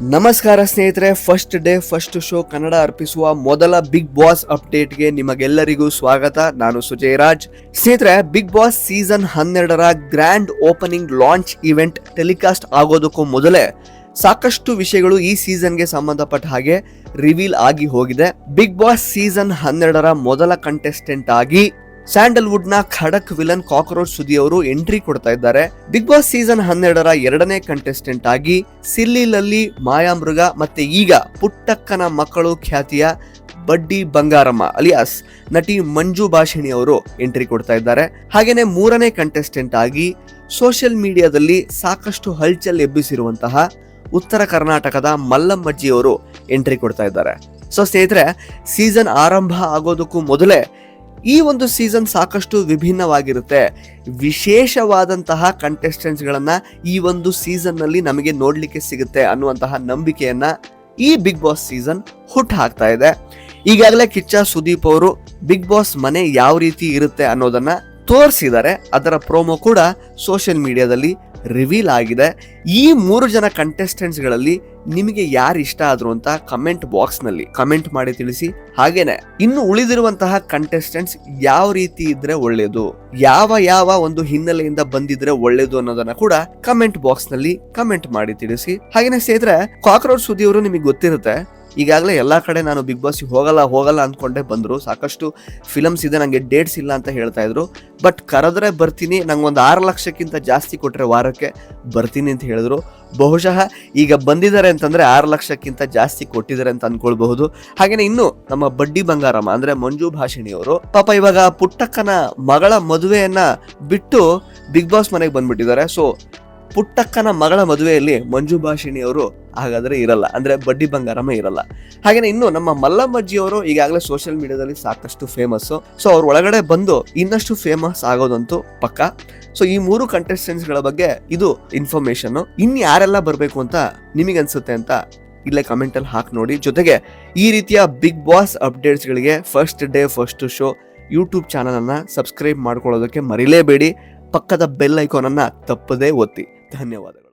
ನಮಸ್ಕಾರ ಸ್ನೇಹಿತರೆ first day first show Kannada ಅರ್ಪಿಸುವ ಮೊದಲ ಬಿಗ್ ಬಾಸ್ ಅಪ್ಡೇಟ್ಗೆ ನಿಮಗೆಲ್ಲರಿಗೂ ಸ್ವಾಗತ. ನಾನು ಸುಜಯ್ ರಾಜ್ ಸ್ನೇಹಿತರೆ ಬಿಗ್ ಬಾಸ್ ಸೀಸನ್ ಹನ್ನೆರಡರ grand opening launch event telecast ಆಗೋದಕ್ಕೂ ಮೊದಲೇ ಸಾಕಷ್ಟು ವಿಷಯಗಳು ಈ ಸೀಸನ್ಗೆ ಸಂಬಂಧಪಟ್ಟ ಹಾಗೆ ರಿವೀಲ್ ಆಗಿ ಹೋಗಿದೆ. ಬಿಗ್ ಬಾಸ್ ಸೀಸನ್ ಹನ್ನೆರಡರ ಮೊದಲ ಕಂಟೆಸ್ಟೆಂಟ್ ಆಗಿ ಸ್ಯಾಂಡಲ್ವುಡ್ನ ಖಡಕ್ ವಿಲನ್ ಕಾಕ್ರೋಚ್ ಸುದಿ ಅವರು ಎಂಟ್ರಿ ಕೊಡ್ತಾ ಇದ್ದಾರೆ. ಬಿಗ್ ಬಾಸ್ ಸೀಸನ್ ಹನ್ನೆರಡರ ಎರಡನೇ ಕಂಟೆಸ್ಟೆಂಟ್ ಆಗಿ ಸಿಲ್ಲಿಲಲ್ಲಿ ಮಾಯಾಮೃಗ ಮತ್ತೆ ಈಗ ಪುಟ್ಟಕ್ಕನ ಮಕ್ಕಳು ಖ್ಯಾತಿಯ ಬಡ್ಡಿ ಬಂಗಾರಮ್ಮ ಅಲಿಯಾಸ್ ನಟಿ ಮಂಜು ಭಾಷಿಣಿ ಅವರು ಎಂಟ್ರಿ ಕೊಡ್ತಾ ಇದ್ದಾರೆ. ಹಾಗೇನೆ ಮೂರನೇ ಕಂಟೆಸ್ಟೆಂಟ್ ಆಗಿ ಸೋಷಿಯಲ್ ಮೀಡಿಯಾದಲ್ಲಿ ಸಾಕಷ್ಟು ಹಲ್ಚಲ್ ಎಬ್ಬಿಸಿರುವಂತಹ ಉತ್ತರ ಕರ್ನಾಟಕದ ಮಲ್ಲಮ್ಮಜ್ಜಿ ಅವರು ಎಂಟ್ರಿ ಕೊಡ್ತಾ ಇದ್ದಾರೆ. ಸೊ ಸ್ನೇಹಿತರೆ, ಸೀಸನ್ ಆರಂಭ ಆಗೋದಕ್ಕೂ ಮೊದಲೇ ಈ ಒಂದು ಸೀಸನ್ ಸಾಕಷ್ಟು ವಿಭಿನ್ನವಾಗಿರುತ್ತೆ. ವಿಶೇಷವಾದಂತಹ ಕಂಟೆಸ್ಟೆಂಟ್ಸ್ಗಳನ್ನು ಗಳನ್ನ ಈ ಒಂದು ಸೀಸನ್ನಲ್ಲಿ ನಮಗೆ ನೋಡ್ಲಿಕ್ಕೆ ಸಿಗುತ್ತೆ ಅನ್ನುವಂತಹ ನಂಬಿಕೆಯನ್ನ ಈ ಬಿಗ್ ಬಾಸ್ ಸೀಸನ್ ಹುಟ್ಟು ಹಾಕ್ತಾ ಇದೆ. ಈಗಾಗಲೇ ಕಿಚ್ಚ ಸುದೀಪ್ ಅವರು ಬಿಗ್ ಬಾಸ್ ಮನೆ ಯಾವ ರೀತಿ ಇರುತ್ತೆ ಅನ್ನೋದನ್ನ ತೋರಿಸಿದ್ದಾರೆ. ಅದರ ಪ್ರೋಮೋ ಕೂಡ ಸೋಷಿಯಲ್ ಮೀಡಿಯಾದಲ್ಲಿ ರಿವೀಲ್ ಆಗಿದೆ. ಈ ಮೂರು ಜನ ಕಂಟೆಸ್ಟೆಂಟ್ಸ್ಗಳಲ್ಲಿ ಗಳಲ್ಲಿ ನಿಮಗೆ ಯಾರು ಇಷ್ಟ ಆದ್ರು ಅಂತ ಕಮೆಂಟ್ ಬಾಕ್ಸ್ನಲ್ಲಿ ಕಮೆಂಟ್ ಮಾಡಿ ತಿಳಿಸಿ. ಹಾಗೇನೆ, ಇನ್ನು ಉಳಿದಿರುವಂತಹ ಕಂಟೆಸ್ಟೆಂಟ್ಸ್ ಯಾವ ರೀತಿ ಇದ್ರೆ ಒಳ್ಳೇದು? ಯಾವ ಯಾವ ಒಂದು ಹಿನ್ನೆಲೆಯಿಂದ ಬಂದಿದ್ರೆ ಒಳ್ಳೇದು ಅನ್ನೋದನ್ನ ಕೂಡ ಕಮೆಂಟ್ ಬಾಕ್ಸ್ನಲ್ಲಿ ಕಮೆಂಟ್ ಮಾಡಿ ತಿಳಿಸಿ. ಹಾಗೇನೆ ಸೇದ್ರೆ ಕಾಕ್ರೋಚ್ ಸುದಿಯವರು ನಿಮಗೆ ಗೊತ್ತಿರುತ್ತೆ ಈಗಾಗಲೇ ಎಲ್ಲ ಕಡೆ ನಾನು ಬಿಗ್ ಬಾಸ್ಗೆ ಹೋಗಲ್ಲ ಹೋಗಲ್ಲ ಅಂದ್ಕೊಂಡೆ ಬಂದರು. ಸಾಕಷ್ಟು ಫಿಲಮ್ಸ್ ಇದೆ ನನಗೆ ಡೇಟ್ಸ್ ಇಲ್ಲ ಅಂತ ಹೇಳ್ತಾ ಇದ್ರು. ಬಟ್ ಕರೆದ್ರೆ ಬರ್ತೀನಿ, ನಂಗೆ ಒಂದು ಆರು ಲಕ್ಷಕ್ಕಿಂತ ಜಾಸ್ತಿ ಕೊಟ್ಟರೆ ವಾರಕ್ಕೆ ಬರ್ತೀನಿ ಅಂತ ಹೇಳಿದ್ರು. ಬಹುಶಃ ಈಗ ಬಂದಿದ್ದಾರೆ ಅಂತಂದರೆ ಆರು ಲಕ್ಷಕ್ಕಿಂತ ಜಾಸ್ತಿ ಕೊಟ್ಟಿದ್ದಾರೆ ಅಂತ ಅಂದ್ಕೊಳ್ಬಹುದು ಹಾಗೆಯೇ ಇನ್ನು ನಮ್ಮ ಬಡ್ಡಿ ಬಂಗಾರಮ್ಮ, ಅಂದರೆ ಮಂಜು ಭಾಷಿಣಿಯವರು, ಪಾಪ ಇವಾಗ ಪುಟ್ಟಕ್ಕನ ಮಗಳ ಮದುವೆಯನ್ನು ಬಿಟ್ಟು ಬಿಗ್ ಬಾಸ್ ಮನೆಗೆ ಬಂದ್ಬಿಟ್ಟಿದ್ದಾರೆ. ಸೊ ಪುಟ್ಟಕ್ಕನ ಮಗಳ ಮದುವೆಯಲ್ಲಿ ಮಂಜು ಭಾಷಿಣಿ ಅವರು ಹಾಗಾದ್ರೆ ಇರಲ್ಲ. ಅಂದ್ರೆ ಬಡ್ಡಿ ಬಂಗಾರಮ್ಮ ಇರಲ್ಲ. ಹಾಗೇನೆ ಇನ್ನು ನಮ್ಮ ಮಲ್ಲಮ್ಮಜ್ಜಿ ಅವರು ಈಗಾಗಲೇ ಸೋಷಿಯಲ್ ಮೀಡಿಯಾದಲ್ಲಿ ಸಾಕಷ್ಟು ಫೇಮಸ್ ಸೊ ಅವ್ರ ಒಳಗಡೆ ಬಂದು ಇನ್ನಷ್ಟು ಫೇಮಸ್ ಆಗೋದಂತೂ ಪಕ್ಕ. ಸೊ ಈ ಮೂರು ಕಂಟೆಸ್ಟೆಂಟ್ಸ್ಗಳ ಗಳ ಬಗ್ಗೆ ಇದು ಇನ್ಫಾರ್ಮೇಶನ್ ಇನ್ ಯಾರೆಲ್ಲ ಬರಬೇಕು ಅಂತ ನಿಮಗೆ ಅನ್ಸುತ್ತೆ ಅಂತ ಇಲ್ಲೇ ಕಮೆಂಟಲ್ಲಿ ಹಾಕಿ ನೋಡಿ. ಜೊತೆಗೆ ಈ ರೀತಿಯ big boss ಅಪ್ಡೇಟ್ಸ್ಗಳಿಗೆ first day first show YouTube ಚಾನಲನ್ನು ಸಬ್ಸ್ಕ್ರೈಬ್ ಮಾಡ್ಕೊಳ್ಳೋದಕ್ಕೆ ಮರಿಲೇಬೇಡಿ. ಪಕ್ಕದ ಬೆಲ್ ಐಕಾನ್ ಅನ್ನ ತಪ್ಪದೇ ಒತ್ತಿ. ಧನ್ಯವಾದಗಳು.